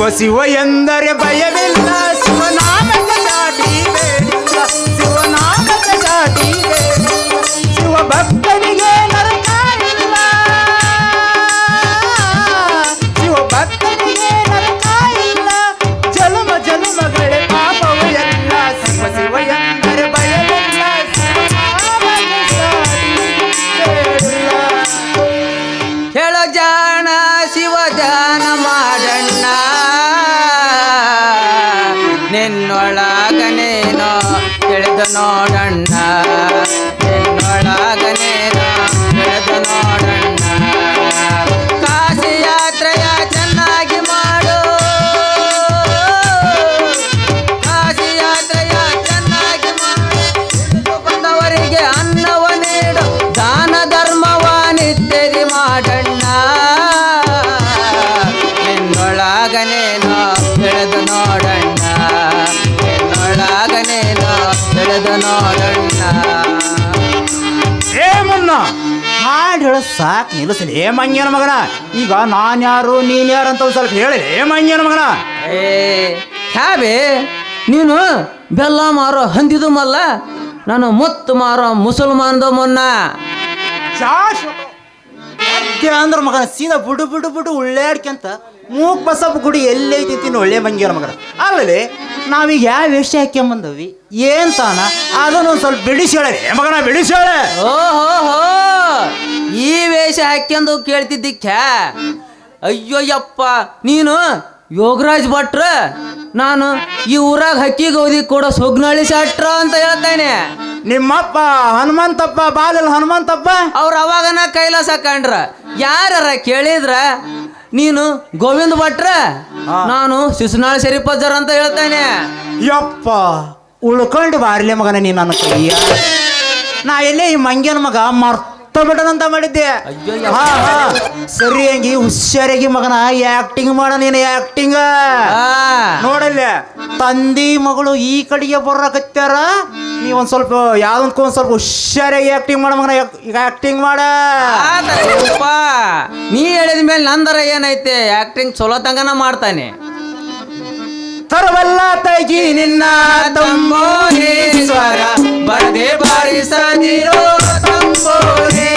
ಶಿವ ಶಿವ ಎಂದರೆ ಭಯವಿಲ್ಲ. ಶಿವನಾಮದ ಬೇಡಿಲ್ಲ. ಶಿವ ಭಕ್ತನಿಗೆ ತಿಳಿದು ಹೇಳೋ ಸಾಕು ನಿಲ್ಲಿಸಲಿ? ಏ ಮಂಗ್ಯನ ಮಗನ ಈಗ ನಾನು ಯಾರು ನೀನು ಯಾರು ಅಂತ ಒಂದ್ ಸ್ವಲ್ಪ ಹೇಳಿ. ಏ ಮಂಗ್ಯನ ಮಗನ. ಏ ಹ್ಯಾಬೆ ನೀನು ಬೆಲ್ಲ ಮಾರೋ ಹಂದಿದು ಮಲ್ಲ ನಾನು ಮುತ್ತು ಮಾರೋ ಮುಸಲ್ಮಾನ್ದು ಮುನ್ನ. ಶಾಶ್ವತ ಅಂದ್ರ ಮಗನ ಸೀದಾ ಬುಡು ಬುಡು ಬುಡು ಉಳ್ಳಾಡ್ಕ್ಯಂತ ಮೂಕ್ ಬಸಪ್ಪ ಗುಡಿ ಎಲ್ಲೈತಿ ತಿನ್ನು ಒಳ್ಳೆ ಮಂಗ್ಯನ ಮಗನ. ಅಲ್ಲಲ್ಲಿ ನಾವೀಗ ಯಾವ ವೇಷ ಹಾಕ್ಯಂಬಂದವಿ? ಏನ್ ತಾನ? ಅದನ್ನೊಂದು ಸ್ವಲ್ಪ ಬಿಡಿಸಿ ಹೇಳಿ ಮಗನ ಬಿಡಿಸಿ ಓ ಓಹೋ ಹೋ ಈ ವೇಷ ಹಾಕ್ಯಂದು ಕೇಳ್ತಿದ್ದಿಕ್ಯಾ ಅಯ್ಯೋ ಯಪ್ಪ ನೀನು ಯೋಗರಾಜ್ ಭಟ್ರ? ನಾನು ಈ ಊರಾಗ ಹಕ್ಕಿ ಗೌದಿ ಕೊಡೋ ಸುಗ್ನಳ್ಳಿ ಶಟ್ರ ಅಂತ ಹೇಳ್ತೇನೆ. ನಿಮ್ಮಪ್ಪ ಹನುಮಂತಪ್ಪ ಬಾಲಲ್ ಹನುಮಂತಪ್ಪ? ಅವ್ರು ಅವಾಗನ ಕೈಲಾಸ ಕಂಡ್ರ. ಯಾರ ಕೇಳಿದ್ರ? ನೀನು ಗೋವಿಂದ ಭಟ್ರ? ನಾನು ಶಿಶುನಾಳ ಶರೀಫರ್ ಅಂತ ಹೇಳ್ತೇನೆ. ಯಪ್ಪ ಉಳ್ಕೊಂಡು ಬಾರ್ಲಿ ಮಗನ ನೀನು ನನ್ನ ಕೈಯ. ನಾ ಎಲ್ಲೇ ಈ ಮಂಗ್ಯನ ಮಗ ಮರ್ತ ಬಿಡನಂತ ಮಾಡಿದ್ದೆ. ಹಾ ಹಾ. ಸರಿಯಾಗಿ ಹುಷಾರಾಗಿ ಮಗನ ಆಕ್ಟಿಂಗ್ ಮಾಡ ನೀನು ಆಕ್ಟಿಂಗ್ ನೋಡಲ್ಲ ತಂದಿ ಮಗಳು ಈ ಕಡೆಗೆ ಬರಕತ್ಯಾರ? ನೀ ಒಂದ್ ಸ್ವಲ್ಪ ಯಾವ್ದೊಂದ್ ಒಂದ್ ಸ್ವಲ್ಪ ಹುಷಾರಾಗಿ ಆಕ್ಟಿಂಗ್ ಮಾಡ ಮಗನ ಈಗ ಆಕ್ಟಿಂಗ್ ಮಾಡ. ನೀ ಹೇಳಿದ ಮೇಲೆ ನಂದರ ಏನೈತೆ? ಆಕ್ಟಿಂಗ್ ಚಲೋ ತಂಗನ ಮಾಡ್ತಾನೆ. ತರವಲ್ಲ ತೈಗಿ ನಿನ್ನ ತಂಬೋನೇಶ್ವರ ಬರದೆ ಬಾರಿಸದಿರೋ ತಂಬೋರೆ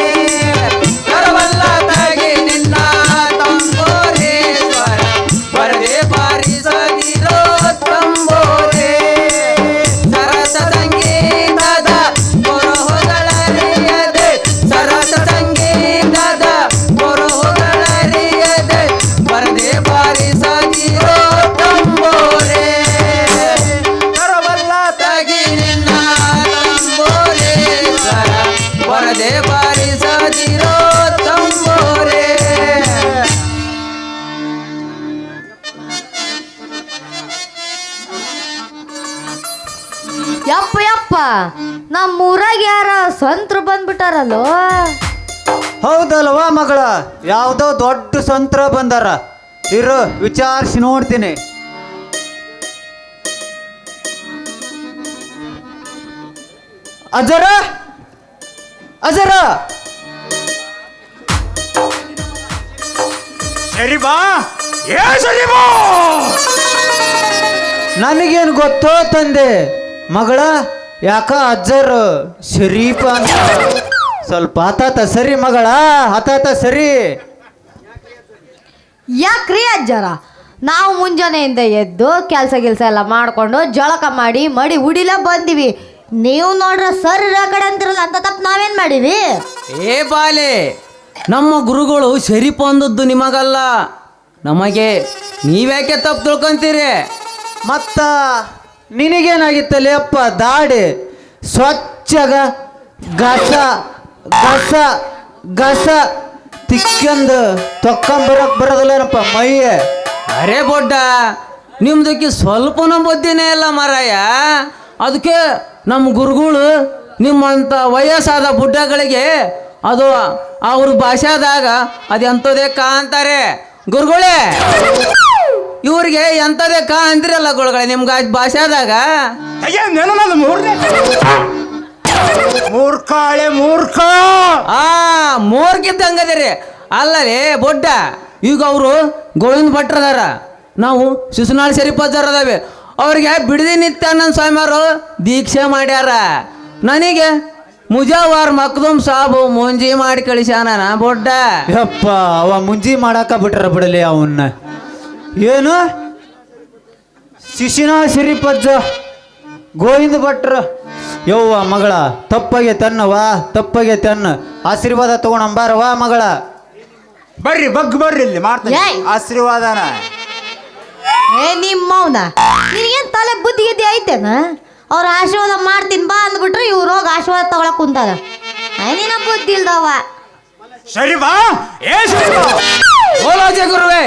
ಬರದೆ ಬಾರಿಸದಿರೋ ತಂಬೋರೆ ಯಪ್ಪ ಯಪ್ಪ ನಮ್ಮ ಊರಾಗ ಯಾರ ಸ್ವಂತರು ಬಂದ್ಬಿಟ್ಟಾರಲ್ಲೋ? ಹೌದಲ್ವಾ ಮಗಳ? ಯಾವುದೋ ದೊಡ್ಡ ಸಂತ್ರ ಬಂದಾರ. ಇರು ವಿಚಾರಿಸಿ ನೋಡ್ತೀನಿ. ಅಜರ! ಅಜರ! ಸರಿ ಬಾ. ಏ ಸರಿ ಬಾ. ನನಗೇನು ಗೊತ್ತೋ ತಂದೆ? ಮಗಳ ಯಾಕ ಅಜ್ಜರ್ ಶರೀಫ ಅಂತ? ಸ್ವಲ್ಪ ಹತಾತ ಸರಿ ಮಗಳ ಹತಾತ ಸರಿ. ಯಾಕ್ರಿ ಅಜ್ಜಾರ? ನಾವು ಮುಂಜಾನೆಯಿಂದ ಎದ್ದು ಕೆಲಸ ಗಿಲ್ಸ ಎಲ್ಲ ಮಾಡ್ಕೊಂಡು ಜಳಕ ಮಾಡಿ ಮಡಿ ಉಡಿಲ ಬಂದಿವಿ. ನೀವು ನೋಡ್ರ ಸರ್ ಇರೋ ಕಡೆ ಅಂತಿರಲ್ಲ ಅಂತ ತಪ್ಪು ನಾವೇನ್ ಮಾಡಿವಿ? ಏ ಬಾಲೆ ನಮ್ಮ ಗುರುಗಳು ಶರೀಫ್ ಅಂದದ್ದು ನಿಮಗಲ್ಲ. ನಮಗೆ ನೀವ್ಯಾಕೆ ತಪ್ಪು ತಿಳ್ಕೊಂತೀರಿ? ಮತ್ತ ನಿನಗೇನಾಗಿತ್ತಲ್ಲಿ ಅಪ್ಪ ದಾಡಿ? ಸ್ವಚ್ಛಗ ಗಸ ಗಸ ಗಸ ತಿಕ್ಕಂದು ತೊಕ್ಕೊಂಬರಕ್ ಬರೋದಿಲ್ಲನಪ್ಪ ಮೈಯ? ಅರೆ ಬೊಡ್ಡ ನಿಮ್ದಕ್ಕೆ ಸ್ವಲ್ಪನೂ ಬುದ್ಧಿನೇ ಇಲ್ಲ ಮಾರಾಯ. ಅದಕ್ಕೆ ನಮ್ಮ ಗುರುಗಳು ನಿಮ್ಮಂಥ ವಯಸ್ಸಾದ ಬುಡ್ಡಗಳಿಗೆ ಅದು ಅವ್ರ ಭಾಷಾದಾಗ ಅದು ಎಂಥದೇ ಕಾ ಅಂತಾರೆ. ಗುರುಗಳೇ ಇವ್ರಿಗೆ ಎಂಥದೇ ಕಾ ಅಂತಿರಲ್ಲ ಗುರುಗಳೇ ನಿಮ್ಗೆ ಭಾಷಾದಾಗ? ಮೂರ್ಖಾಳೆ ಮೂರ್ಖ. ಆ ಮೂರ್ಖಿದ್ದಂಗದಿರಿ ಅಲ್ಲರಿ ಬೊಡ್ಡ ಈಗ ಅವರು ಗೋವಿಂದ ಭಟ್ರದಾರ ನಾವು ಶಿಶುನಾಳ್ ಶರೀಫ್ ಅದಾವೆ. ಅವ್ರಿಗೆ ಬಿಡದಿ ನಿತ್ಯಾನಂದ ಸ್ವಾಮಿಯವರು ದೀಕ್ಷೆ ಮಾಡ್ಯಾರ. ನನಗೆ ಮುಜಾವಾರ್ ಮಕ್ದುಮ್ ಸಾಬು ಮುಂಜಿ ಮಾಡಿ ಕಳಿಸ್ಯಾನ ನಾ ಬೊಡ್ಡ. ಯಪ್ಪ ಅವ ಮುಂಜಿ ಮಾಡಾಕ ಬಿಟ್ರ ಬಿಡಲಿ ಅವನ್ನ ಏನು? ಶಿಶಿನ ಸಿರಿಪಜ್ಜ ಗೋವಿಂದ ಭಟ್ರು. ಯವ್ವ ಮಗಳ ತಪ್ಪಗೆ ತನ್ನವ ತಪ್ಪಗೆ ತನ್ನ. ಆಶೀರ್ವಾದ ತಗೊಂಡಂಬಾರವ ಮಗಳ. ಬರ್ರಿ ಬಗ್ ಬರ್ರಿ ಇಲ್ಲಿ ಮಾಡ್ತೀನಿ! ಆಶೀರ್ವಾದನ. ಏ ನಿಮ್ಮವನ ನಿನಗೇನು ತಲೆ ಬುದ್ಧಿ ಗಿದ್ದಿ ಐತೇನ ಅವ್ರ ಆಶೀರ್ವಾದ ಮಾಡ್ತೀನಿ ಬಾ ಅಂದ್ಬಿಟ್ರೆ ಇವ್ರು ಹೋಗಿ ಆಶೀರ್ವಾದ ತಗೊಳಕ್ ಕುಂತಾರ. ಏನಿನ ಬುದ್ಧಿ ಇಲ್ದವ ಶರೀಫಾ ಏ ಶರೀಫಾ ಓಲಾಜ ಗುರುವೆ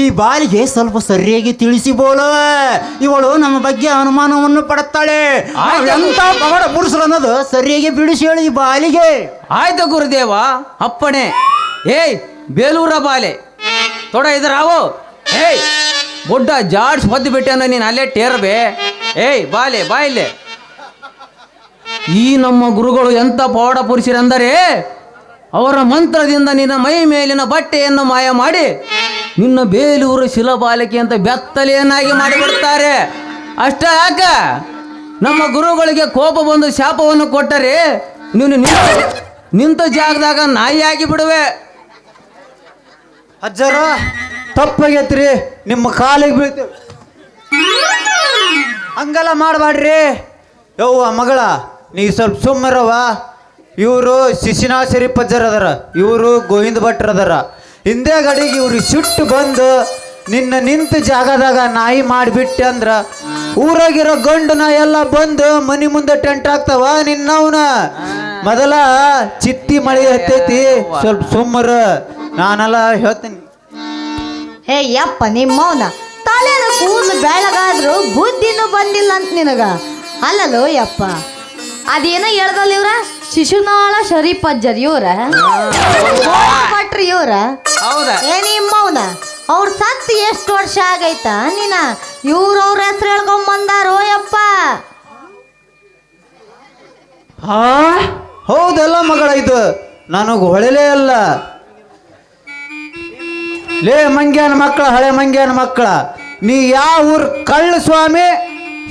ಈ ಬಾಲಿಗೆ ಸ್ವಲ್ಪ ಸರಿಯಾಗಿ ತಿಳಿಸಿ ಬೋಳು ಇವಳು ನಮ್ಮ ಬಗ್ಗೆ ಅನುಮಾನವನ್ನು ಪಡುತ್ತಾಳೆ. ಆಯ್ತು. ಎಂತ ಪವಾಡ ಪುರುಷರು ಅನ್ನೋದು ಸರಿಯಾಗಿ ಬಿಡಿಸಿ ಹೇಳಿ ಈ ಬಾಲಿಗೆ. ಆಯ್ತು ಗುರುದೇವ ಅಪ್ಪಣೆ. ಏಯ್ ಬೇಲೂರ ಬಾಲೆ. ತೊಡ ಇದ್ರಾವು ಏಯ್ ಬೊಡ್ಡ ಜಾಡ್ಸ್ ಹೊದ್ದು ಬಿಟ್ಟೆನ ನೀನು ಅಲ್ಲೇ ಟೇರ್ಬೆ. ಏಯ್ ಬಾಲೆ ಬಾ ಇಲ್ಲೇ. ಈ ನಮ್ಮ ಗುರುಗಳು ಎಂಥ ಪವಾಡ ಪುರುಷರೆಂದರೆ, ಅವರ ಮಂತ್ರದಿಂದ ನಿನ್ನ ಮೈ ಮೇಲಿನ ಬಟ್ಟೆಯನ್ನು ಮಾಯ ಮಾಡಿ ನಿನ್ನ ಬೇಲೂರು ಶಿಲಬಾಲಕಿ ಅಂತ ಬೆತ್ತಲೆಯನ್ನಾಗಿ ಮಾಡಿಬಿಡ್ತಾರೆ ಅಷ್ಟ ಯಾಕ? ನಮ್ಮ ಗುರುಗಳಿಗೆ ಕೋಪ ಬಂದು ಶಾಪವನ್ನು ಕೊಟ್ಟರೆ ನೀನು ನಿಂತ ನಿಂತ ಜಾಗದಾಗ ನಾಯಿಯಾಗಿ ಬಿಡುವೆ. ಅಜ್ಜರ ತಪ್ಪಾಗೈತ್ರಿ, ನಿಮ್ಮ ಕಾಲಿಗೆ ಬೀಳ್ತೇವೆ. ಹಂಗೆಲ್ಲ ಮಾಡಬೇಡ್ರಿ ಯವ್ವ ಮಗಳ, ನೀ ಸ್ವಲ್ಪ ಸುಮ್ಮರವ ಇವರು ಶಿಶಿನಾ ಪಜ್ಜರ್ ಅದಾರ. ಇವರು ಗೋವಿಂದ ಭಟ್ರ ಅದಾರ. ಹಿಂದೆ ಗಡಿಗೆ ಇವ್ರಿಗೆ ಸಿಟ್ಟು ಬಂದು ನಿನ್ನ ನಿಂತ ಜಾಗದಾಗ ನಾಯಿ ಮಾಡಿಬಿಟ್ಟೆ ಅಂದ್ರ, ಊರಾಗಿರೋ ಗಂಡು ನಾಯಿ ಎಲ್ಲ ಬಂದು ಮನೆ ಮುಂದೆ ಟೆಂಟ್ ಆಗ್ತಾವ ನಿನ್ನವನ. ಮೊದಲ ಚಿತ್ತಿ ಮಳೆ ಹತ್ತೈತಿ, ಸ್ವಲ್ಪ ಸುಮ್ಮರ ನಾನೆಲ್ಲ ಹೇಳ್ತೀನಿ. ಹೇ ಯಪ್ಪ ನಿಮ್ಮವನ ತಲೆನ ಕೂದಲು ಬೆಳಗಾದ್ರು ಬುದ್ಧಿನೂ ಬಂದಿಲ್ಲ ಅಂತ ನಿನಗ. ಅಲ್ಲಲೋ ಯಪ್ಪ. ಅದೇನೋ ಹೇಳ್ದಲ್ಲ ಇವ್ರ? ಶಿಶುನಾಳ ಶರೀಫಜ್ಜರ್ ಇವ್ರ? ಪಟ್ರಿ ಇವ್ರ? ಹೌದಾ? ಏ ನಿಮ್ಮವನ ಅವ್ರ ಸತ್ತು ಎಷ್ಟು ವರ್ಷ ಆಗೈತ ನೀನ ಇವ್ರ ಅವ್ರ ಹೆಸರು ಹೇಳ್ಕೊಂಬಂದಾರೋ ಯಪ್ಪ. ಹಾ? ಹೌದಲ್ಲ ಮಗಳ ಇದು ನನಗೆ ಹೊಳೆಲೇ ಅಲ್ಲ. ಲೇ ಮಂಗ್ಯಾನ ಮಕ್ಕಳ, ಹಳೆ ಮಂಗ್ಯಾನ ಮಕ್ಕಳ, ನೀ ಯಾವ ಊರ್ ಕಳ್ಳ ಸ್ವಾಮಿ,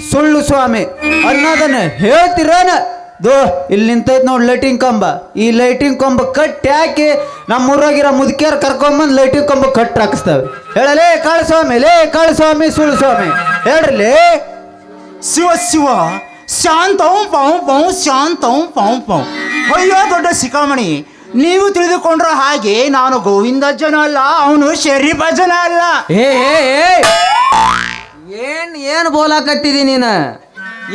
ಸುಳ್ಳು ಸ್ವಾಮಿ ಅನ್ನೋದನ್ನ ಹೇಳ್ತಿರೇನ? ದೋ, ಇಲ್ಲಿ ನಿಂತೈತ್ ನೋಡಿ ಲೈಟಿಂಗ್ ಕಂಬ. ಈ ಲೈಟಿಂಗ್ ಕಂಬ ಕಟ್ಟಿ ಹಾಕಿ ನಮ್ಮ ಊರಾಗಿರೋ ಮುದುಕಿಯರ್ ಕರ್ಕೊಂಬಂದು ಲೈಟಿಂಗ್ ಕಂಬ ಕಟ್ಟಿ ಹಾಕಿಸ್ತೇವೆ. ಹೇಳಲೇ ಕಳ್ಳ ಸ್ವಾಮಿ, ಲೇ ಕಳ್ಳ ಸ್ವಾಮಿ, ಸುಳ್ಳು ಸ್ವಾಮಿ. ಹೇಳ್ರಿ ಶಿವ ಶಿವ, ಶಾಂತಂ ಪಾವು ಪಾವು ಶಾಂತಂ ಪಾವು ಪಾವು ಅಯ್ಯೋ ದೊಡ್ಡ ಶಿಖಾಮಣಿ ನೀವು ತಿಳಿದುಕೊಂಡ್ರ ಹಾಗೆ ನಾನು ಗೋವಿಂದಜ್ಜನ ಅಲ್ಲ ಅವನು ಶರೀಫಜ್ಜನ ಅಲ್ಲ. ಏ ಏ ಏ. ಏನ್ ಏನು ಬೋಲಾಕತ್ತಿದಿ ನೀನು?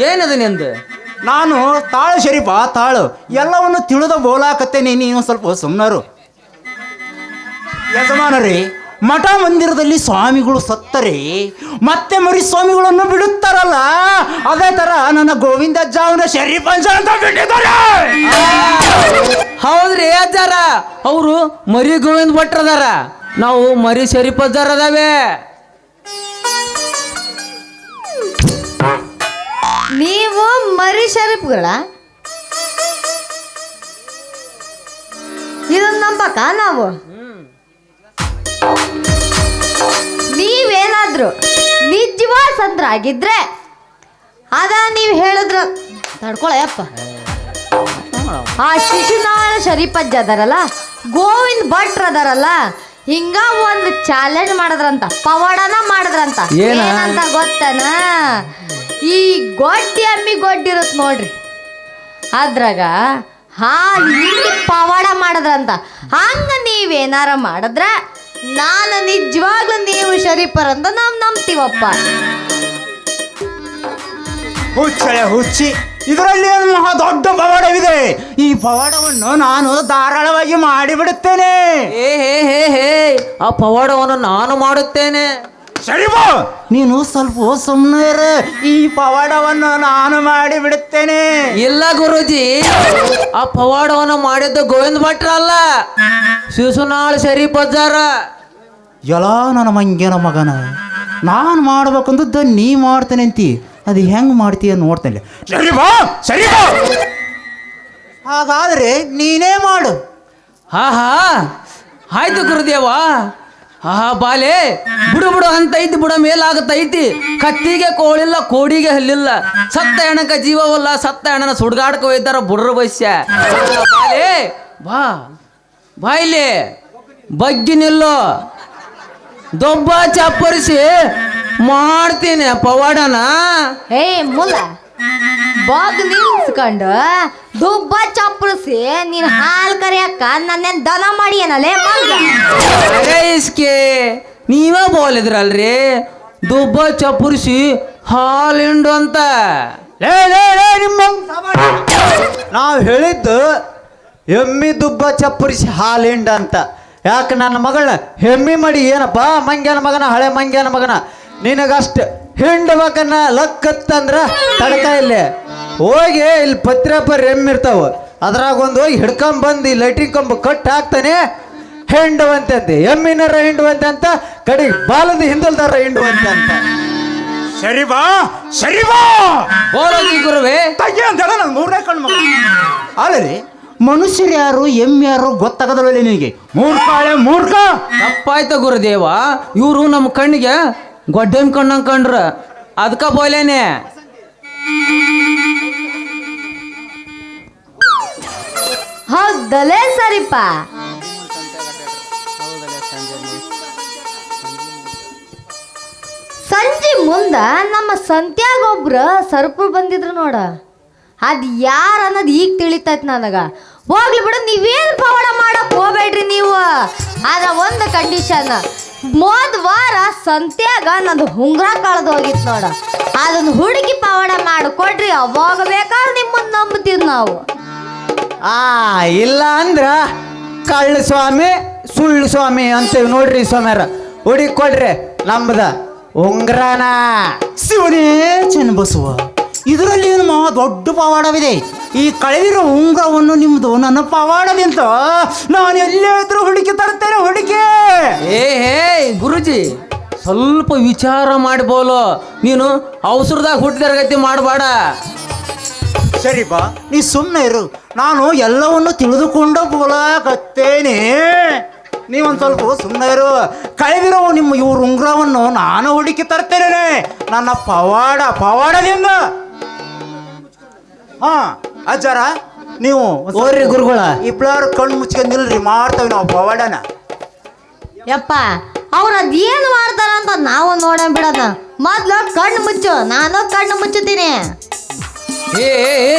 ಏನದು ನಿಂದು? ನಾನು ತಾಳು ಶರೀಫ ತಾಳು. ಎಲ್ಲವನ್ನು ತಿಳಿದ ಬೋಲಾಕತ್ತೇನೆ ನೀನು ಸ್ವಲ್ಪ ಸುಮ್ಮನರು ಯಜಮಾನರೇ ಮಠ ಮಂದಿರದಲ್ಲಿ ಸ್ವಾಮಿಗಳು ಸತ್ತರೆ ಮತ್ತೆ ಮರಿ ಸ್ವಾಮಿಗಳನ್ನು ಬಿಡುತ್ತಾರಲ್ಲ? ಅದೇ ತರ ನನ್ನ ಗೋವಿಂದಜ್ಜ ಅವನ ಶರೀಫಂಜ ಅಂತ ಬಿಟ್ಟಿದ್ದಾರೆ. ಹೌದ್ರಿ ಅಜ್ಜಾರ ಅವರು ಮರಿ ಗೋವಿಂದ ಭಟ್ರದಾರ ನಾವು ಮರಿ ಶರೀಫಜ್ಜಾರ ಅದಾವೆ. ನೀವು ಮರಿ ಶರೀಫ್ಗಳ? ಇದನ್ನ ನಂಬಕ ನಾವು? ನೀವೇನಾದ್ರು ನಿಜವಾದ ಸಂದ್ರ ಆಗಿದ್ರೆ ಅದ ನೀವು ಹೇಳಿದ್ರ ತಡ್ಕೊಳಯಪ್ಪ ಆ ಶಿಶುನಾಳ ಶರೀಫಜ್ಜ ಅದಾರಲ್ಲ ಗೋವಿಂದ್ ಭಟ್ರ ಅದಾರಲ್ಲ ಹಿಂಗ ಒಂದು ಚಾಲೆಂಜ್ ಮಾಡದ್ರಂತ ಪವಾಡನ ಮಾಡದ್ರಂತ. ಏನ? ಏನಂತ ಗೊತ್ತನ? ಈ ಗೊಡ್ಡಿ ಅಮ್ಮಿ ಗೊಡ್ಡಿರತ್ ನೋಡ್ರಿ. ಅದ್ರಾಗ ಹಾ ಹಿಂಗೆ ಪವಾಡ ಮಾಡದ್ರಂತ. ಹಂಗ ನೀವೇನಾರ ಮಾಡಿದ್ರ ನಾನು ನಿಜವಾಗ್ಲೂ ನೀವು ಶರೀಫರಂತ ನಾವು ನಂಬ್ತೀವಪ್ಪ. ಹುಚ್ಚಳೆ ಹುಚ್ಚಿ ಇದರಲ್ಲಿ ಒಂದು ಮಹಾ ದೊಡ್ಡ ಪವಾಡವಿದೆ. ಈ ಪವಾಡವನ್ನು ನಾನು ಧಾರಾಳವಾಗಿ ಮಾಡಿಬಿಡುತ್ತೇನೆ. ಏ ಹೇ ಹೇ ಹೇ ಆ ಪವಾಡವನ್ನು ನಾನು ಮಾಡುತ್ತೇನೆ. ಶರೀಫ ನೀನು ಸ್ವಲ್ಪ ಸುಮ್ಮನೆ ಈ ಪವಾಡವನ್ನು ನಾನು ಮಾಡಿ ಬಿಡುತ್ತೇನೆ. ಇಲ್ಲ ಗುರುಜಿ ಆ ಪವಾಡವನ್ನು ಮಾಡಿದ್ದು ಗೋವಿಂದ ಭಟ್ರ ಅಲ್ಲ. ಶಿಶುನಾಳ್ ಬಜ್ಜಾರ ಎಲ್ಲ ನನ್ನ ಮಂಗ್ಯನ ಮಗನ ನಾನು ಮಾಡ್ಬೇಕಂದದ್ದು ನೀ ಮಾಡ್ತೇನೆ ಅಂತಿ. ಅದು ಹೆಂಗೆ ಮಾಡ್ತೀಯ ನೋಡ್ತೇನೆ. ಸರಿ ಬಾ ಹಾಗಾದ್ರೆ ನೀನೇ ಮಾಡು. ಹಾ ಹಾ ಆಯ್ತು ಗುರುದೇವ. ಆಹಾ, ಬಾಲೆ, ಬಿಡು ಬಿಡು ಅಂತ ಐತಿ, ಬುಡ ಮೇಲಾಗತ್ತೈತಿ ಕತ್ತಿಗೆ ಕೋಳಿಲ್ಲ, ಕೋಡಿಗೆ ಹಲ್ಲಿಲ್ಲ. ಸತ್ತ ಹೆಣಕ ಜೀವವಲ್ಲ, ಸತ್ತ ಹೆಣನ ಸುಡ್ಗಾಡ್ಕ ಒಯ್ದಾರ ಬುಡ್ರ ಬಸ್ಯ ಬಾಲೆ, ಬಾ ಬಾ ಇಲ್ಲಿ. ಬಗ್ಗಿ ನಿಲ್ಲೋ. ದೊಬ್ಬ ಚಪ್ಪರಿಸಿ ಮಾಡ್ತೀನಿ ಪವಾಡನ. ಬಾಗ್ ನಿಲ್ಸ್ಕೊಂಡು ದುಬ್ಬ ಚಪ್ಪಳಿಸಿ ನೀನ್ ಹಾಲ್ ಕರಿಯಕ್ಕ ನನ್ನೇನ್ ದನ ಮಾಡಿ ಏನಲ್ಲೇ ಮಂಗ ಇಸ್ಕೆ ನೀವೇ ಬೋಲಿದ್ರಲ್ರಿ? ದುಬ್ಬ ಚಪ್ಪರಿಸಿ ಹಾಲಿಂಡು ಅಂತ. ಲೇ ಲೇ ಲೇ ನಿಮ್ಮ ನಾವು ಹೇಳಿದ್ದು ಎಮ್ಮಿ ದುಬ್ಬ ಚಪ್ಪರಿಸಿ ಹಾಲಿಂಡ ಅಂತ. ಯಾಕೆ ನನ್ನ ಮಗಳ ಹೆಮ್ಮಿ ಮಾಡಿ ಏನಪ್ಪ? ಮಂಗ್ಯನ ಮಗನ ಹಳೆ ಮಂಗ್ಯನ ಮಗನ. ನಿನಗಷ್ಟು ಹಿಂಡ್ಬೇಕನ್ನ ಲಕ್ಕತ್ತಂದ್ರ ತಡಕ ಇಲ್ಲ. ಹೋಗಿ ಇಲ್ಲಿ ಪತ್ರ ಎಮ್ಮಿರ್ತಾವ. ಅದ್ರಾಗ ಒಂದು ಹೋಗಿ ಹಿಡ್ಕೊಂಬಂದು ಈ ಲೈಟಿಂಗ್ ಕಂಬ ಕಟ್ ಹಾಕ್ತಾನೆ ಹೆಂಡವಂತೆ ಅಂತೆ. ಎಮ್ಮಿನರ ಹಿಂಡುವಂತೆ ಅಂತ ಕಡೆಗೆ ಬಾಲದ ಹಿಂದಲ್ದಾರ ಹಿಂಡುವಂತೆ ಅಂತ. ಸರಿ ಬಾ ಸರಿ ಬಾ. ಬೋಲಗಿ ಗುರುವೆ. ತಗಿ ಅಂತೇಳ ನನ್ನ ಮೂರನೇ ಕಣ್ಣು ಅಲ್ಲರಿ ಮನುಷ್ಯರು ಯಾರು ಎಮ್ಮೆ ಯಾರು ಗೊತ್ತಾಗದಲ್ಲ ನಿನಗೆ? ಮೂರ್ಖ ಮೂರ್ಖ. ತಪ್ಪಾಯ್ತ ಗುರುದೇವ ಇವರು ನಮ್ಮ ಕಣ್ಣಿಗೆ ಗೊಡ್ಡನ್ ಕಣ್ಣಂಗ್ ಕಂಡ್ರ. ಅದಕ್ಕ ಬೋಲೇನೆ. ಹೌದಲೇ ಸರಿಪ್ಪ ಸಂಜೆ ಮುಂದ ನಮ್ಮ ಸಂತ್ಯಾಗ ಒಬ್ರ ಸರ್ಪು ಬಂದಿದ್ರು ನೋಡ. ಅದ್ ಯಾರ ಅನ್ನೋದು ಈಗ ತಿಳಿತೈತ್ ನನಗ. ಹೋಗ್ಲಿ ಬಿಡು, ನೀವೇನು ಪವಾಡ ಮಾಡಕ್ ಹೋಗ್ಬೇಡ್ರಿ ನೀವು. ಆದ್ರೆ ಒಂದು ಕಂಡೀಷನ್ ಮೊದ್ ವಾರ ಸಂತ್ಯಾಗ ನಂದು ಹುಂಗ್ರ ಕಳೆದು ಹೋಗಿತ್ತು ನೋಡ. ಅದನ್ನ ಹುಡುಗಿ ಪವಾಡ ಮಾಡಿಕೊಡ್ರಿ ಅವಾಗ ಬೇಕಾದ್ರೆ ನಿಮ್ಮನ್ನ ನಂಬ್ತೀವಿ ನಾವು. ಆ ಇಲ್ಲ ಅಂದ್ರ ಕಳ್ಳ ಸ್ವಾಮಿ ಸುಳ್ಳು ಸ್ವಾಮಿ ಅಂತೀವಿ ನೋಡ್ರಿ ಸ್ವಾಮಿಯರ ಹುಡುಗಿ ಕೊಡ್ರಿ ನಮ್ದ ಉಂಗ್ರಾನ. ಶಿವನೇ ಚೆನ್ನಬಸವ ಇದರಲ್ಲಿ ಏನು ಮಹಾ ದೊಡ್ಡ ಪವಾಡವಿದೆ? ಈ ಕಳೆದಿರೋ ಉಂಗುರವನ್ನು ನಿಮ್ಮದು ನನ್ನ ಪವಾಡದಿಂತ ನಾನು ಎಲ್ಲೇ ಇದ್ರೂ ಹುಡುಕಿ ತರ್ತೇನೆ ಹುಡುಕಿ. ಏ ಹೇ ಗುರುಜಿ ಸ್ವಲ್ಪ ವಿಚಾರ ಮಾಡಿ ಬೋಲು ನೀನು ಅವಸರದಾಗ ಹುಟ್ಟಿದ ಗತಿ ಮಾಡಬೇಡ. ಸರಿ ಬಾ ನೀ ಸುಮ್ಮನೆ ಇರು. ನಾನು ಎಲ್ಲವನ್ನು ತಿಳಿದುಕೊಂಡು ಬೋಲಾಕತ್ತೇನೆ ನೀವೊಂದು ಸ್ವಲ್ಪ ಸುಮ್ಮನೆ ಇರು. ಕಳೆದಿರೋ ನಿಮ್ಮ ಇವ್ರ ಉಂಗುರವನ್ನು ನಾನು ಹುಡುಕಿ ತರ್ತೇನೆ. ನನ್ನ ಪವಾಡ ಪವಾಡದಿಂದ. ಹಾ. ಅಜ್ಜಾರ ನೀವು ಓರಿ ಗುರುಗಳ. ಇಬ್ಳಾರು ಕಣ್ಣು ಮುಚ್ಕೊಂಡು ನಿಲ್ರಿ ಮಾಡ್ತೇವೆ ನಾವು ಪವಾಡನ. ಯಪ್ಪ ಅವ್ರ ಅದೇನು ಮಾಡ್ತಾರ ಅಂತ ನಾವು ನೋಡ ಬಿಡದ. ಮೊದ್ಲು ಕಣ್ಣು ಮುಚ್ಚು ನಾನು ಕಣ್ಣು ಮುಚ್ಚುತ್ತೀನಿ. ಏ ಏ, ಏ,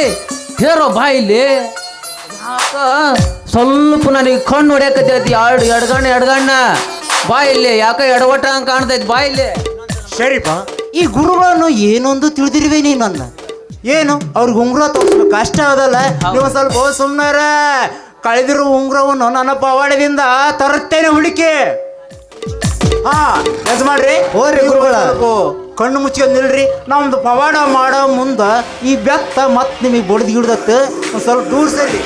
ಹೇರೋ ಬಾ ಇಲ್ಲಿ ಯಾಕ? ಸ್ವಲ್ಪ ನನಗೆ ಕಣ್ಣು ಹೊಡ್ಯಾಕತ್ತೈತಿ ಎರಡು ಎಡಗಣ್ಣ ಎಡಗಣ್ಣ. ಬಾ ಇಲ್ಲಿ ಯಾಕ ಎಡವಟ್ಟ ಹಂಗೆ ಕಾಣ್ತೈತಿ ಬಾ ಇಲ್ಲಿ ಸರಿಪ ಈ ಗುರುಗಳನ್ನು ಏನೊಂದು ತಿಳಿದಿರುವೆ ನೀನನ್ನ ಏನು? ಅವ್ರಿಗೆ ಉಂಗುರ ತೋರಿಸ್ಬೇಕು. ಕಷ್ಟ ಅದಲ್ಲ. ನೀವು ಸ್ವಲ್ಪ ಸುಮ್ಮನಾರ ಕಳೆದಿರೋ ಉಂಗುರವನ್ನು ನನ್ನ ಪವಾಡದಿಂದ ತರುತ್ತೇನೆ ಹುಡುಕಿ. ಹಾ ಕೆಲಸ ಮಾಡ್ರಿ ಹೋರಿ ಗುರುಗಳ. ಕಣ್ಣು ಮುಚ್ಚಿ ನಿಲ್ರಿ. ನಮ್ದು ಪವಾಡ ಮಾಡೋ ಮುಂದ ಈ ಬೆತ್ತ ಮತ್ತೆ ನಿಮಗೆ ಬಡ್ದು ಗಿಡ್ದತ್ತ ಒಂದ್ ಸ್ವಲ್ಪ ದೂರ ಸರಿ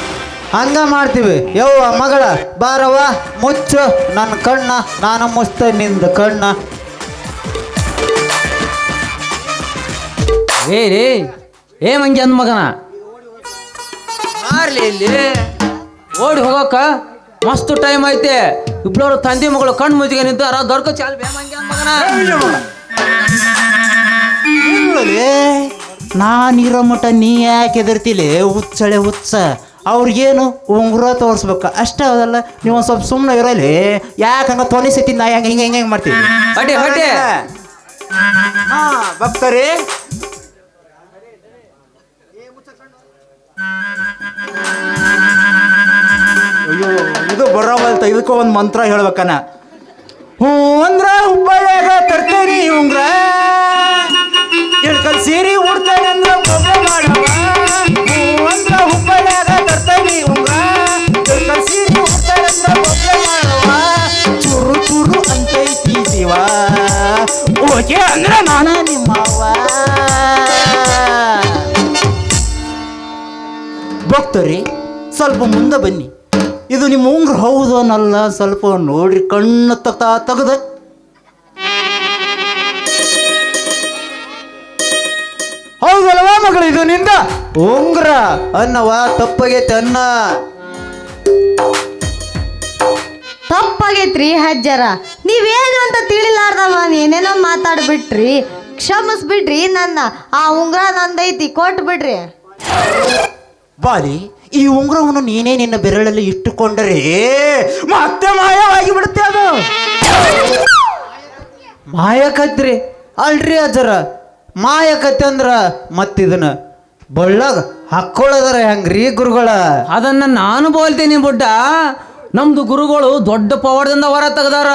ಹಂಗ ಮಾಡ್ತೀವಿ. ಯವ್ವ ಮಗಳ ಬಾರವ್ವ ಮುಚ್ಚು. ನನ್ನ ಕಣ್ಣ ನಾನು ಮುಚ್ತೆ ನಿಂದ ಕಣ್ಣ. ಏ ರೇ ಏ ಮಂಗೆ ಅಂದ ಮಗನ? ಮಾರ್ಲಿ ಇಲ್ಲಿ. ಓಡಿ ಹೋಗಕ್ಕ ಮಸ್ತ್ ಟೈಮ್ ಐತೆ. ಇಬ್ಬರು ತಂದೆ ಮಗಳು ಕಣ್ಣು ಮುಚ್ಚಿಗೆ ನಿಂತಾರ. ದೊಡ್ಕ ಚಾಲ್ ಬೇ ಮಂಗಿ ಅಂದ ಮಗನ? ಇಲ್ಲಲೇ ನಾನಿರೋ ಮಠ ನೀ ಯಾಕೆ ಎದಿರ್ತಿಲಿ ಹುಚ್ಚಳೆ ಹುಚ್ಚ. ಅವ್ರಿಗೇನು ಉಂಗುರ ತೋರಿಸ್ಬೇಕು. ಅಷ್ಟೇ ಅದಲ್ಲ ನೀವು ಒಂದು ಸ್ವಲ್ಪ ಸುಮ್ಮನೆ ಇರಲಿ. ಯಾಕೆ ಹಂಗ ತೊನಿಸತಿ ನಾ ಹೆಂಗೆ ಹಿಂಗೆ ಹಿಂಗೆ ಮಾಡ್ತೀವಿ ಹೊಡಿ, ಹೊಡಿ. ಹಾ ಭಕ್ತರೇ ಅಯ್ಯೋ, ಇದು ಬರೋವಲ್ತ ಇದಕ್ಕೂ ಒಂದು ಮಂತ್ರ ಹೇಳ್ಬೇಕನ. ಹ್ಞೂ ಅಂದ್ರ ಹುಬ್ಬಳ್ಳಿಯಾಗ ತರ್ತೇನಿ ಉಂಗ್ರ. ಇಳ್ಕಲ್ ಸೀರೆ ಉಡ್ತೇನೆ ಅಂದ್ರ ಬೊಬ್ಬೆ ಮಾಡವ. ಹ್ಞೂ ಅಂದ್ರ ಹುಬ್ಬಳ್ಳಿಯಾಗ ಸ್ವಲ್ಪ ಮುಂದೆ ಬನ್ನಿ. ಇದು ನಿಮ್ಮ ಉಂಗ್ರ ಹೌದು ಅನ್ನಲ್ಲ ಸ್ವಲ್ಪ ನೋಡ್ರಿ ಕಣ್ಣು ತಗ್ತಾ ತೆಗೆದ. ಹೌದಲ್ವಾ ಮಗಳು ಇದು ನಿಂದ? ಉಂಗ್ರ ಅನ್ನವ ತಪ್ಪಗೆ ಅನ್ನ. ತಪ್ಪಾಗೈತ್ರಿ ಹಜ್ಜರ ನೀವೇನು ಅಂತ ತಿಳಿಲಾರ್ದವ ಏನೇನೋ ಮಾತಾಡ್ಬಿಟ್ರಿ. ಕ್ಷಮಿಸ್ಬಿಡ್ರಿ ನನ್ನ. ಆ ಉಂಗ್ರ ನಂದೈತಿ ಕೊಟ್ಬಿಡ್ರಿ. ಬಾಲಿ ಈ ಉಂಗುರವನ್ನು ನೀನೇ ನಿನ್ನ ಬೆರಳಲ್ಲಿ ಇಟ್ಟುಕೊಂಡರೆ ಮತ್ತೆ ಮಾಯವಾಗಿ ಬಿಡುತ್ತೆ ಅದು. ಮಾಯಕತ್ರಿ. ಅಲ್ರಿ ಅಜ್ಜರ ಮಾಯಕತ್ತೆ ಅಂದ್ರ ಮತ್ತಿದನ್ನ ಬಳ್ಳಾಗ ಹಾಕ್ಕೊಳ್ಳೋದಾರ ಹೆಂಗ್ರಿ ಗುರುಗಳ? ಅದನ್ನ ನಾನು ಬೋಲ್ತೀನಿ ಬುಡ್ಡ. ನಮ್ದು ಗುರುಗಳು ದೊಡ್ಡ ಪವಾಡದಿಂದ ಹೊರ ತೆಗ್ದಾರ.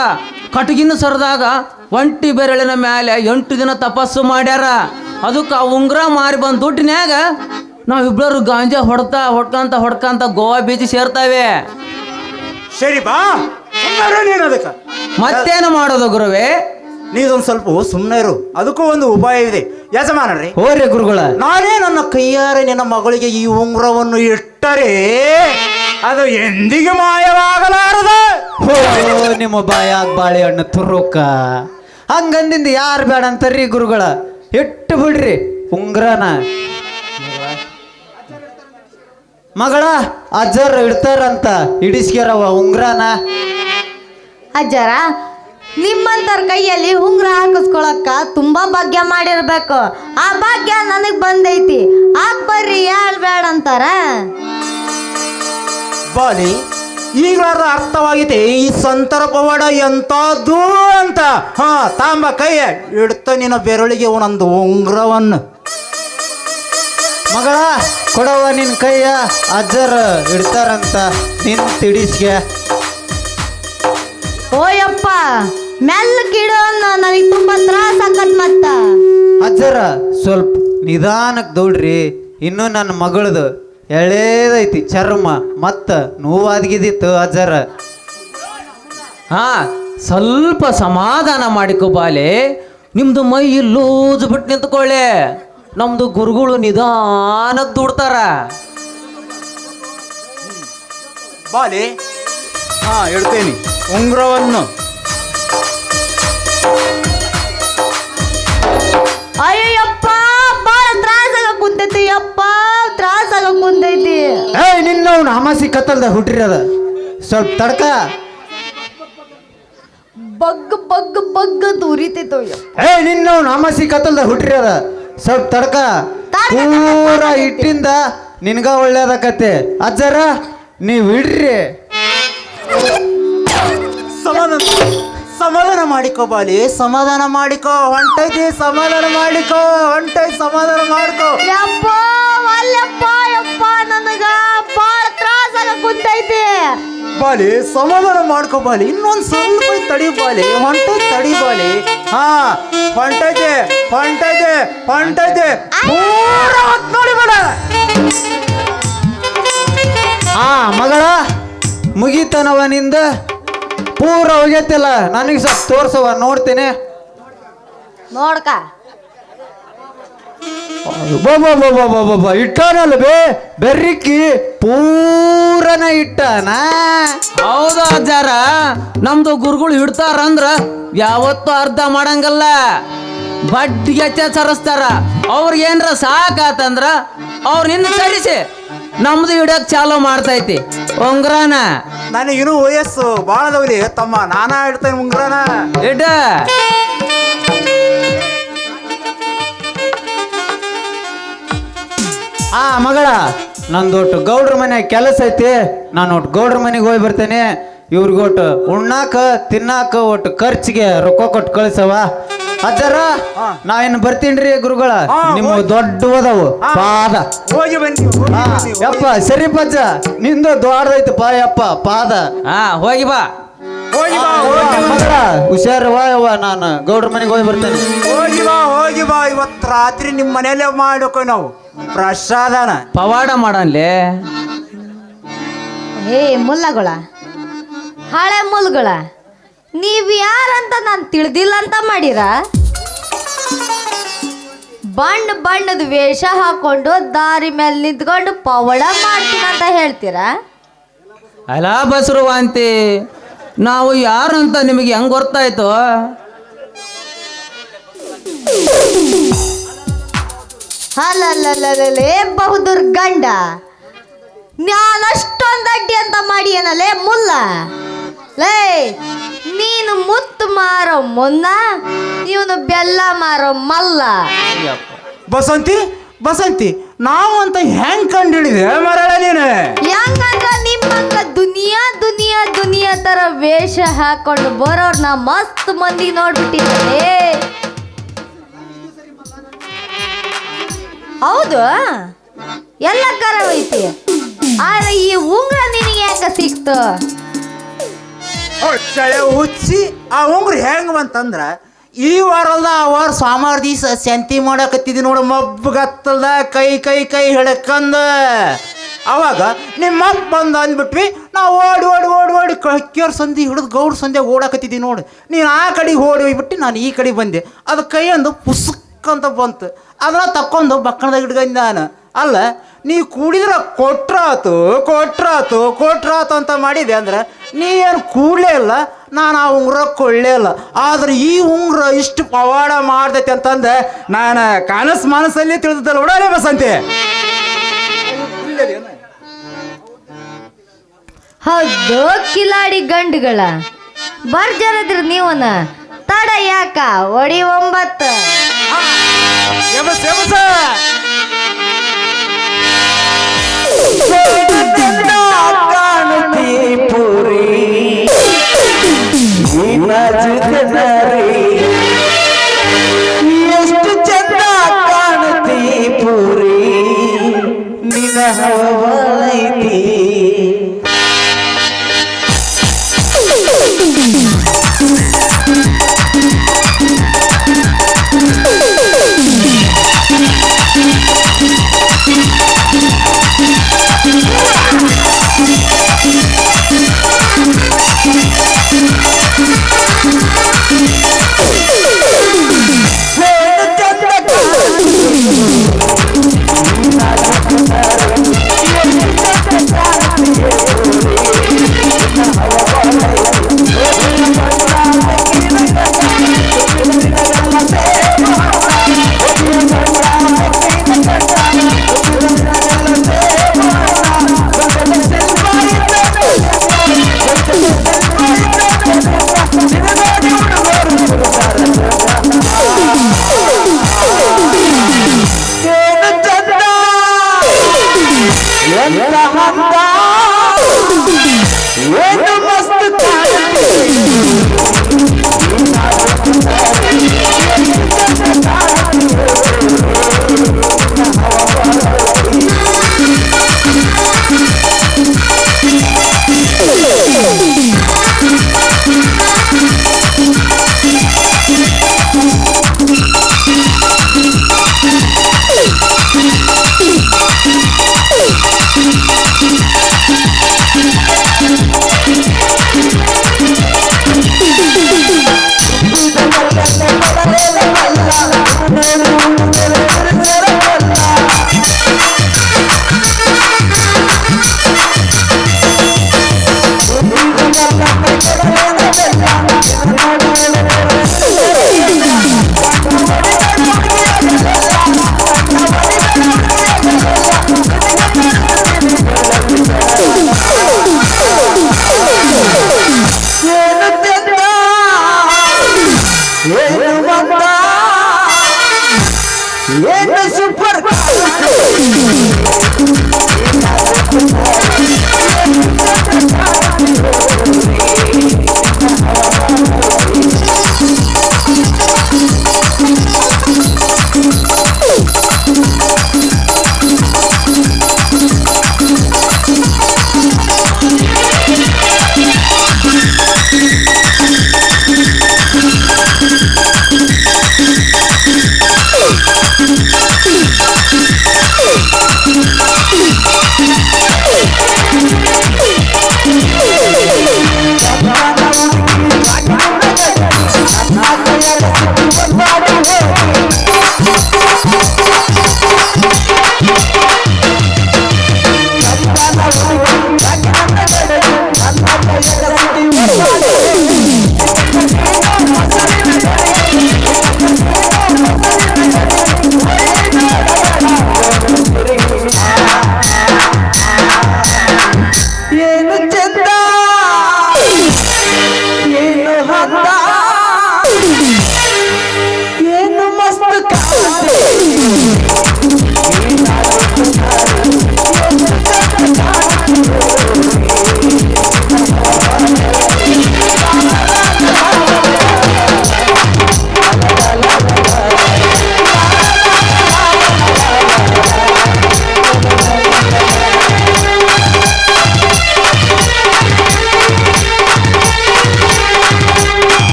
ಕಟಗಿನ ಸರದಾಗ ಒಂಟಿ ಬೆರಳಿನ ಮೇಲೆ ಎಂಟು ದಿನ ತಪಸ್ಸು ಮಾಡ್ಯಾರ. ಅದಕ್ಕೆ ಆ ಉಂಗ್ರ ಮಾರಿ ಬಂದು ದುಡ್ಡಿನ್ಯಾಗ ನಾವಿಬ್ಬರು ಗಾಂಜಾ ಹೊಡ್ತಾ ಹೊಡ್ಕಂತ ಹೊಡ್ಕಂತ ಗೋವಾ ಬೀಚ್ ಸೇರ್ತಾವೆ. ಸರಿ ಬಾ. ನೀನು ಅದಕ್ಕೆ. ಮತ್ತೇನು ಮಾಡೋದು ಗುರುವೇ? ನೀದೊಂದು ಸ್ವಲ್ಪ ಸುಮ್ಮನೆ ಇರು. ಅದಕ್ಕೂ ಒಂದು ಉಪಾಯ ಇದೆ. ಯಜಮಾನ್ರಿ ಹೋರಿ ಗುರುಗಳ. ನಾನೇ ನನ್ನ ಕೈಯಾರೆ ನಿನ್ನ ಮಗಳಿಗೆ ಈ ಉಂಗುರವನ್ನು ಇಟ್ಟರೆ ಅದು ಎಂದಿಗೂ ಮಾಯವಾಗಲಾರದು. ನಿಮ್ಮ ನಿಮ್ಮ ಬಾಯಾಗ ಬಾಳೆಹಣ್ಣು ತುರುಕ. ಹಂಗಂದಿಂದ ಯಾರು ಬೇಡ ಅಂತಾರ್ರಿ ಗುರುಗಳ? ಇಟ್ಟು ಬಿಡ್ರಿ ಉಂಗ್ರನ. ಮಗಳ ಅಜ್ಜರ ಇಡ್ತಾರಂತ ಇಡಿಸ್ಕ್ಯಾರವ ಉಂಗ್ರಾನ? ಅಜ್ಜರ ನಿಮ್ಮಂತರ ಕೈಯಲ್ಲಿ ಉಂಗ್ರ ಹಾಕಿಸ್ಕೊಳಕ್ಕ ತುಂಬಾ ಭಾಗ್ಯ ಮಾಡಿರ್ಬೇಕು. ಆ ಭಾಗ್ಯ ನನಗ್ ಬಂದೈತಿ. ಆಗ್ ಬರ್ರಿ ಯಾಳ್ ಬೇಡ ಅಂತಾರ. ಬಾಲಿ ಈಗಾರ ಅರ್ಥವಾಗಿದೆ ಈ ಸಂತರ ಪವಾಡ ಎಂತದ್ದು ಅಂತ. ಹಾ ತಾಂಬ ಕೈಯ ಇಡ್ತ ನಿನ್ನ ಬೆರಳಿಗೆ ಒಂದೊಂದು ಉಂಗುರವನ್ನು. ಮಗಳ ಕೊಡವ ನಿನ್ನ ಕೈಯ ಅಜ್ಜರ್ ಇಡ್ತಾರಂತ ನಿನ್ ತಿಡಿಸ್ಗೆ. ಓಯಪ್ಪ ಮೆಲ್ಲಕ್ಕಿಡು ಕಿಡೋ ನನಗೆ ತುಂಬಾ ತ್ರಾಸ ಮತ್ತ. ಅಜ್ಜರ ಸ್ವಲ್ಪ ನಿಧಾನಕ್ಕೆ ದೌಡ್ರಿ ಇನ್ನು ನನ್ನ ಮಗಳದು ಎಳೇದೈತಿ ಚರ್ಮ ಮತ್ತ ನೋವಾದ್ಗಿದಿತ್ತು ಅಜ್ಜರ. ಹಾ ಸ್ವಲ್ಪ ಸಮಾಧಾನ ಮಾಡಿಕೊ ಬಾಲೆ ನಿಮ್ದು ಮೈ ಲೂಜ್ ಬಿಟ್ಟು ನಿಂತ್ಕೊಳ್ಳಿ. ನಮ್ದು ಗುರುಗಳು ನಿಧಾನ ದುಡ್ತಾರ. ಬಾಲಿ? ಹಾ ಹೇಳ್ತೇನೆ ಉಂಗುರವನ್ನು. ಅಯ್ಯಪ್ಪ ಬಾಳ ತ್ರಾಸ ಆಗ ಕುಂತೈತಿ. ಅಪ್ಪ ತ್ರಾಸ ಆಗ ಕುಂತೈತಿ. ಏಯ್ ನಿನ್ನವ್ನು ಹಮಾಸಿ ಕತ್ತಲ್ದ ಹುಟ್ಟಿರದ. ಸ್ವಲ್ಪ ತಡಕ. ಬಗ್ ಬಗ್ ಬಗ್ ಅಂತ ಉರಿತೈತೋ ಏಯ್ ನಿನ್ನವ್ನು ಹಮಾಸಿ ಕತ್ತಲ್ದ ಹುಟ್ಟಿರದ. ಸ್ವಲ್ಪ ತಡ್ಕ. ಪೂರ ಹಿಟ್ಟಿಂದ ನಿನ್ಗ ಒಳ್ಳೇದಕತ್ತೆ ಅಜ್ಜರ ನೀವ್ ಇಡ್ರಿ. ಸಮಾಧಾನ ಸಮಾಧಾನ ಮಾಡಿಕೋ ಬಾಲಿ ಸಮಾಧಾನ ಮಾಡಿಕೋ ಹೊಂಟೈತಿ ಸಮಾಧಾನ ಮಾಡಿಕೋ ಹೊಂಟೈ ಸಮಾಧಾನ ಮಾಡ್ಕೋ. ಯಪ್ಪ ಅಲ್ಲಪ್ಪ ಯಪ್ಪ ನನಗ ಬಾಳ ತ್ರಾಸ ಆಗ ಕುಂತೈತಿ. ಬಾಲಿ ಸಮಾಧಾನ ಮಾಡ್ಕೋ ಬಾಲಿ ಇನ್ನೊಂದ್ ಸ್ವಲ್ಪ ತಡಿ ಬಾಲಿ ಹೊಂಟ ತಡಿ ಬಾಲಿ. ಹಾ ಹೊಂಟೈತೆ ಹೊಂಟೈತೆ ಹೊಂಟೈತೆ. ಹೊತ್ತು ನೋಡಿ ಬೇಡ ಹಾ ಮಗಳ ಮುಗಿತನವನಿಂದ ಪೂರ ಹೋಗೈತಿಲ್ಲ ನನಗೆ ಸ್ವಲ್ಪ ತೋರ್ಸವ ನೋಡ್ತೇನೆ. ನೋಡ್ಕ. ಬಾಬಾ ಇಟ್ಟಾನಲ್ಲ ಬೇ ಬೆರ್ರಿಕ್ಕಿ ಪೂರನ ಇಟ್ಟಾನ? ಹೌದು ಅಜ್ಜಾರ ನಮ್ದು ಗುರುಗಳು ಹಿಡ್ತಾರಂದ್ರ ಯಾವತ್ತೂ ಅರ್ಧ ಮಾಡಂಗಲ್ಲ. ಬಡ್ಡಿಗೆ ಸರಸ್ತಾರ ಅವ್ರಿಗೆ ಏನ್ರ ಸಾಕಾತಂದ್ರ ಅವ್ರ ನಿನ್ನ ಸರಿಸಿ. ನಮ್ದು ಇಡಕ್ ಚಾಲು ಮಾಡ್ತೈತಿ. ಉಂಗ್ರಾನ? ನನಗೆ ಇನ್ನೂ ವಯಸ್ಸು ಭಾಳ ಅದಾವಲಿ ತಮ್ಮ. ನಾನಾ ಇಡ್ತೇನೆ ಉಂಗ್ರಾನ? ಇಡ. ಆ ಮಗಳ ನಂದೊಟ್ಟು ಗೌಡ್ರ ಮನೆ ಕೆಲಸ ಐತಿ. ನಾನು ಒಟ್ಟು ಗೌಡ್ರ ಮನೆಗೆ ಹೋಗಿ ಬರ್ತೇನೆ. ಇವ್ರಿಗೊಟ್ಟು ಉಣ್ಣಾಕ ತಿನ್ನಾಕ ಒಟ್ಟು ಖರ್ಚಿಗೆ ರೊಕ್ಕ ಕೊಟ್ಟು ಕಳಿಸವ ಅಜ್ಜರ ನಾ ಏನು ಬರ್ತೀನ್ರಿ ಗುರುಗಳ. ನಿಮ್ಮ ದೊಡ್ಡ ಓದವು ಪಾದ. ಹೋಗಿ ಬನ್ನಿ ಯಪ್ಪ ಸರಿ ಪಜ್ಜ ನಿಂದು ದೊಡ್ಡದೈತಿ ಪಾ ಯಪ್ಪ ಪಾದ. ಹಾ ಹೋಗಿ ಬಾ. ಹೋಗಿ ಬಾ ಹೋಗಿ ಬಾ. ಮಗಳ ಹುಷಾರವ ಯವ್ವ ನಾನು ಗೌಡ್ರ ಮನೆಗೆ ಹೋಗಿ ಬರ್ತೇನೆ. ಹೋಗಿ ಬಾ ಹೋಗಿ ಬಾ. ಇವತ್ತು ರಾತ್ರಿ ನಿಮ್ಮ ಮನೇಲೆ ಮಾಡಬೇಕು ನಾವು. ಪ್ರಸಾದನ. ಪವಾಡ ಮಾಡಲ್ಲೇ ಹೇ ಮುಲ್ಲಗಳ. ಹಳೆ ಮುಲ್ಗಳ. ನೀವ್ ಯಾರಂತ ನಾನು ತಿಳಿದಿಲ್ಲ ಅಂತ ಮಾಡಿರ? ಬಣ್ಣ ಬಣ್ಣದ ವೇಷ ಹಾಕೊಂಡು ದಾರಿ ಮೇಲೆ ನಿಂತ್ಕೊಂಡು ಪವಳ ಮಾಡ್ತೀನಿ ಅಂತ ಹೇಳ್ತೀರಾ? ಅಲ್ಲ ಬಸರು ವಾಂತಿ ಯಾರು ಅಂತ ನಿಮಗೆ ಹೆಂಗ್ ಗೊತ್ತಾಯ್ತು? ಅಲ್ಲಲ್ಲೇ ಬಹುದೂರ್ ಗಂಡ ನಾನು ಅಷ್ಟೊಂದು ಅಡ್ಡಿ ಅಂತ ಮಾಡಿ ಏನಲ್ಲೇ ಮುಲ್ಲ? ಲೇ ನೀನು ಮುತ್ತು ಮಾರೋ ಮುನ್ನ ಇವನು ಬೆಲ್ಲ ಮಾರೋ ಮಲ್ಲ. ಬಸಂತಿ ಬಸಂತಿ ನಾವು ಅಂತ ಹೆಂಗ್ ಕಂಡು ಹಿಡಿದೆ ಮರಳ ನೀನು? ಹೆಂಗಂದ್ರ ನಿಮ್ಮಂಗ ದುನಿಯಾ ದುನಿಯಾ ದುನಿಯಾ ತರ ವೇಷ ಹಾಕೊಂಡು ಬರೋರ್ನ ಮಸ್ತ್ ಮಂದಿ ನೋಡ್ಬಿಟ್ಟಿದ್ದಾರೆ. ಹೌದು, ಎಲ್ಲ ಕರ ಐತಿ. ಆದ್ರೆ ಈ ಉಂಗ್ರ ನಿನಗೆ ಯಾಕ ಸಿಕ್ತು? ಹುಚ್ಚಿ, ಆ ಉಂಗ್ರ ಹೆಂಗ್ ಬಂತಂದ್ರ, ಈ ವಾರಲ್ದ ಆ ವಾರ ಸೋಮವಾರ ದಿವಸ ಸಂತಿ ಮಾಡಕತ್ತಿದ್ದಿ ನೋಡು ಮಬ್ಬಗತ್ತಲ್ದ ಕೈ ಕೈ ಕೈ ಹಿಡಕಂದ ಅವಾಗ ನಿಮ್ಮ ಅಪ್ಪ ಬಂದ ಅಂದ್ಬಿಟ್ವಿ, ನಾವು ಓಡಿ ಓಡಿ ಓಡಿ ಓಡಿ ಕಕ್ಕಿಯವ್ರ ಸಂಧಿ ಹಿಡಿದು ಗೌಡ್ ಸಂಧಿ ಓಡಾಕತ್ತಿದ್ದಿ ನೋಡು. ನೀನು ಆ ಕಡೆಗೆ ಓಡಿ ಹೋಗ್ಬಿಟ್ಟು ನಾನು ಈ ಕಡೆಗೆ ಬಂದೆ. ಅದು ಕೈ ಅಂದು ಪುಸ್ಕ್ ಅಂತ ಬಂತು. ಅದನ್ನ ತಕ್ಕೊಂಡು ಬಕ್ಕಣದಾಗ ಹಿಡ್ಕಂದ ನಾನು. ಅಲ್ಲ, ನೀ ಕೂಡಿದ್ರೆ ಕೊಟ್ರಾತು ಕೊಟ್ರಾತು ಕೊಟ್ರಾತು ಅಂತ ಮಾಡಿದೆ ಅಂದ್ರೆ, ನೀ ಏನು ಕೂಡಲೇ ಇಲ್ಲ, ನಾನು ಆ ಉಂಗುರ ಕೊಳ್ಳೇ ಇಲ್ಲ. ಆದ್ರೆ ಈ ಉಂಗುರ ಇಷ್ಟು ಪವಾಡ ಮಾಡ್ದೈತೆ ಅಂತಂದೆ ನಾನು ಕನಸು ಮನಸ್ಸಲ್ಲಿ ತಿಳಿದಲ್ಲ ಓಡಾಲೆ ಬಸಂತೆ. ಹೌದು ಕಿಲಾಡಿ ಗಂಡುಗಳ. ಬರ್ಜರದ್ರಿ ನೀವನ ತಡ ಯಾಕ ಒಡಿ ಒಂಬತ್ತು. ಪುರಿ ಎಷ್ಟು ಚಂದ ಕಾಣತಿ ಪುರಿ. ನಿನ್ನ